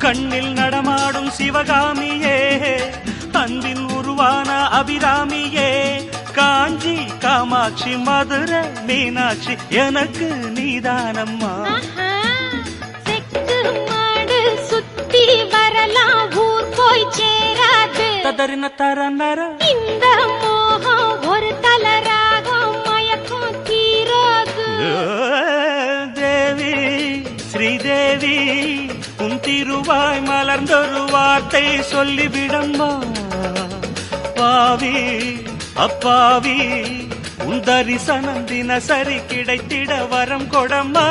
கண்ணில் நடமாடும் சிவகாமியே அன்பின் உருவான அபிராமியே காஞ்சி காமாட்சி மதுரை மீனாட்சி எனக்கு நீதானம்மா. சுத்தி வரலாம் ஊர் போய் சேராது. ததறின தரநர. இந்த மோகம் ஒரு தலராகம் மயக்கம் தீராது. தேவி உன் திருவாய் மலர்ந்தொரு வார்த்தை சொல்லிவிடம்மா. பாவி அப்பாவி உன் தரிசனம் தினசரி கிடைத்திட வரம் கொடம்மா.